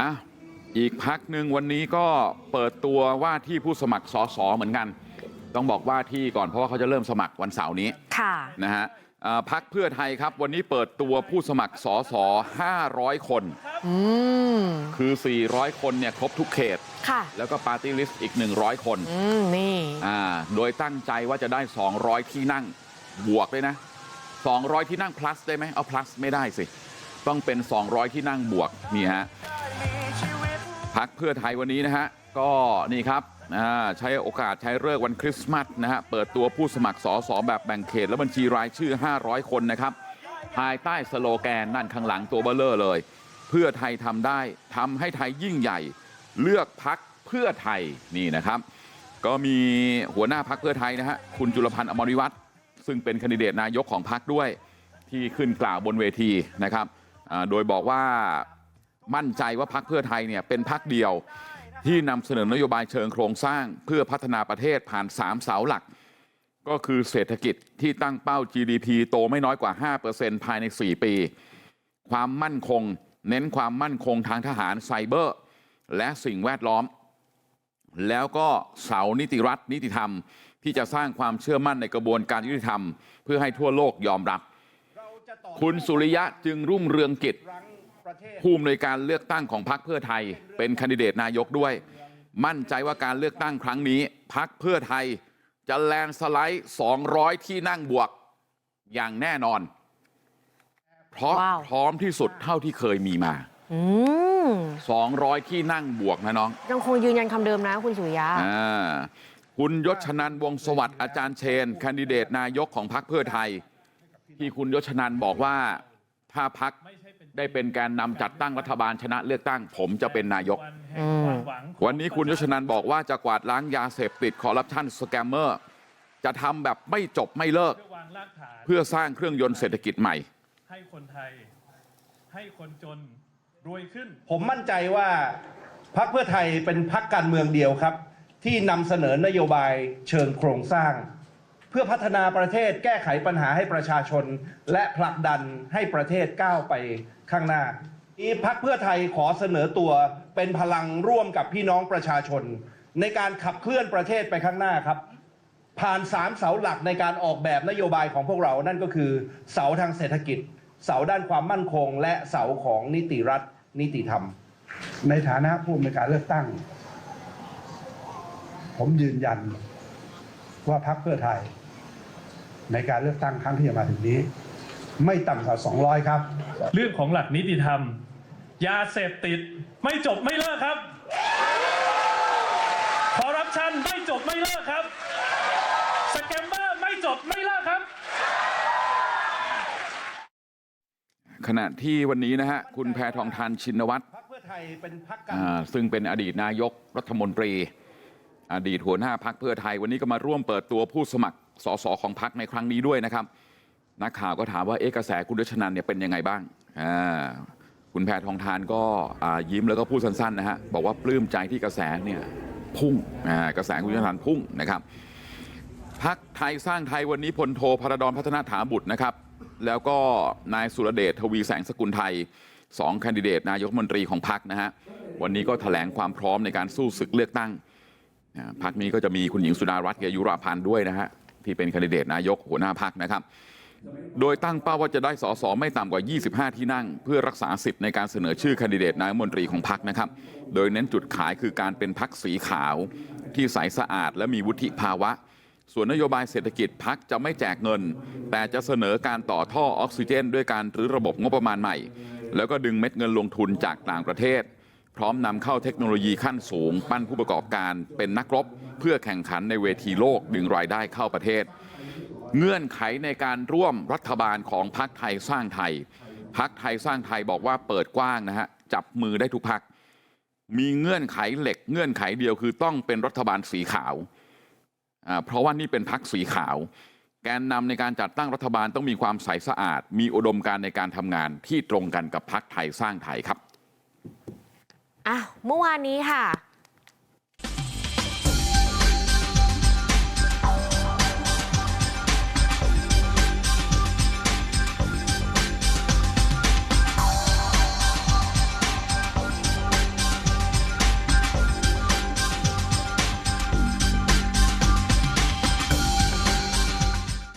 อะอีกพักหนึ่งวันนี้ก็เปิดตัวว่าที่ผู้สมัครสสเหมือนกันต้องบอกว่าที่ก่อนเพราะว่าเขาจะเริ่มสมัครวันเสาร์นี้ค่ะนะฮะอ่าพักเพื่อไทยครับวันนี้เปิดตัวผู้สมัครสส500คนอืมคือ400คนเนี่ยครบทุกเขตค่ะแล้วก็ปาร์ตี้ลิสต์อีก 100 คนอืมนี่อ่าโดยตั้งใจว่าจะได้ 200 ที่นั่งบวกเลยนะ 200 ที่นั่ง plus ได้ไหมเอา plus ไม่ได้สิ ต้องเป็น 200 ที่นั่งบวกนี่ฮะ พักเพื่อไทยวันนี้นะฮะก็นี่ครับใช้โอกาสใช้เลิกวันคริสต์มาสนะฮะเปิดตัวผู้สมัครสอสอแบบแบ่งเขตและบัญชีรายชื่อ 500 คนนะครับภายใต้สโลแกนนั่นข้างหลังตัวเบลเลอร์เลย เพื่อไทยทำได้ทำให้ไทยยิ่งใหญ่เลือกพักเพื่อไทยนี่นะครับ ก็มีหัวหน้าพักเพื่อไทยนะฮะคุณจุลพันธ์อมรวิวัฒน์ซึ่งเป็นคนดิเดตนายกของพักด้วยที่ขึ้นกล่าวบนเวทีนะครับโดยบอกว่า มั่นใจว่าพักเพื่อไทยเนี่ยเป็นพักเดียวที่นำเสนอนโยบายเชิงโครงสร้างเพื่อพัฒนาประเทศผ่านสามเสาหลัก ก็คือเศรษฐกิจที่ตั้งเป้า GDP โตไม่น้อยกว่า 5%ภายใน 4 ปี ความมั่นคง เน้นความมั่นคงทางทหารไซเบอร์ และสิ่งแวดล้อม แล้วก็เสานิติรัฐนิติธรรม ที่จะสร้างความเชื่อมั่นในกระบวนการยุติธรรม เพื่อให้ทั่วโลกยอมรับ คุณสุริยะจึงรุ่งเรืองกิจ ผู้อำนวยการเลือกตั้งของพรรคเพื่อไทยเป็นแคนดิเดตนายกด้วยมั่นใจว่าการเลือกตั้งครั้งนี้พรรคเพื่อไทยจะแลนด์สไลด์200ที่นั่งบวกอย่างแน่นอน เพราะว้าวพร้อมที่สุดเท่าที่เคยมีมาอืม200ที่นั่งบวกนะน้อง ยังคงยืนยันคำเดิมนะคุณสุริยะอ่าคุณยศชนันวงศ์สวัสดิ์อาจารย์เชนแคนดิเดตนายกของพรรคเพื่อไทย ที่คุณยศชนันบอกว่า ถ้าพรรคได้เป็นแกนนำจัดตั้งรัฐบาลชนะเลือกตั้งผมจะเป็นนายกอืมวันนี้คุณยศชนันบอกว่าจะกวาดล้างยาเสพติดคอร์รัปชันสแกมเมอร์จะทำแบบไม่จบไม่เลิกเพื่อวางรากฐานเพื่อสร้างเครื่องยนต์เศรษฐกิจใหม่ให้คนไทยให้คนจนรวยขึ้น ผมมั่นใจว่าพรรคเพื่อไทยเป็นพรรคการเมืองเดียวครับ ที่นำเสนอนโยบายเชิงโครงสร้าง เพื่อพัฒนาประเทศแก้ไขปัญหาให้ประชาชน และผลักดันให้ประเทศก้าวไปข้างหน้าอีพรรคเพื่อไทยขอเสนอตัวเป็นพลังร่วมกับพี่น้องประชาชน ในการขับเคลื่อนประเทศไปข้างหน้าครับ ผ่านสามเสาหลักในการออกแบบนโยบายของพวกเรานั่นก็คือ เสาทางเศรษฐกิจ เสาด้านความมั่นคง และเสาของนิติรัฐ นิติธรรม ในฐานะผู้อำนการเลือกตั้ง ผมยืนยันว่าพรรคเพื่อไทย ในการเลือกตั้งครั้งที่จะมาถึงนี้ ไม่ต่ำกว่า200 ครับ เรื่องของหลักนิติธรรม ยาเสพติด ไม่จบไม่เลิกครับคอร์รัปชันไม่จบไม่เลิกครับสแกมเมอร์ไม่จบไม่เลิกครับ ขณะที่วันนี้นะฮะ คุณแพทองทานชินวัตรพรรคเพื่อไทยเป็นพรรคการอ่าซึ่งเป็นอดีตนายกรัฐมนตรี อดีตหัวหน้าพักเพื่อไทยวันนี้ก็มาร่วมเปิดตัวผู้สมัครสสของพักในครั้งนี้ด้วยนะครับนักข่าวก็ถามว่าเอ๊ะกระแสคุณรัชนันเนี่ยเป็นยังไงบ้างคุณแพทองทานก็ยิ้มแล้วก็พูดสั้นๆนะฮะบอกว่าปลื้มใจที่กระแสเนี่ยพุ่งกระแสคุณรัชนันพุ่งนะครับพักไทยสร้างไทยวันนี้พลโทพระดอนพัฒนาถาบุตรนะครับ แล้วก็นายสุรเดชทวีแสงสกุลไทยสองแคนดิเดตนายกรัฐมนตรีของพักนะฮะวันนี้ก็ถแถลงความพร้อมในการสู้ศึกเลือกตั้ง พักนี้ก็จะมีคุณหญิงสุดารัตน์เกยุราพันธ์ด้วยนะฮะที่เป็นแคนดิเดตนายกหัวหน้าพักนะครับโดยตั้งเป้าว่าจะได้สสไม่ต่ำกว่า 25 ที่นั่ง เพื่อรักษาสิทธิ์ในการเสนอชื่อแคนดิเดตนายมนตรีของพักนะครับ โดยเน้นจุดขายคือการเป็นพักสีขาว ที่ใสสะอาดและมีวุฒิภาวะ ส่วนนโยบายเศรษฐกิจพักจะไม่แจกเงิน แต่จะเสนอการต่อท่อออกซิเจน ด้วยการรื้อระบบงบประมาณใหม่ แล้วก็ดึงเม็ดเงินลงทุนจากต่างประเทศ พร้อมนำเข้าเทคโนโลยีขั้นสูงปั้นผู้ประกอบการเป็นนักรบเพื่อแข่งขันในเวทีโลกดึงรายได้เข้าประเทศ เงื่อนไขในการร่วมรัฐบาลของพรรคไทยสร้างไทยพรรคไทยสร้างไทยบอกว่าเปิดกว้างนะฮะจับมือได้ทุกพรรคมีเงื่อนไขเหล็กเงื่อนไขเดียวคือต้องเป็นรัฐบาลสีขาวเพราะว่านี่เป็นพรรคสีขาว แกนนำในการจัดตั้งรัฐบาลต้องมีความใสสะอาด มีอุดมการในการทำงานที่ตรงกันกับพรรคไทยสร้างไทยครับ อะเมื่อวานนี้ค่ะ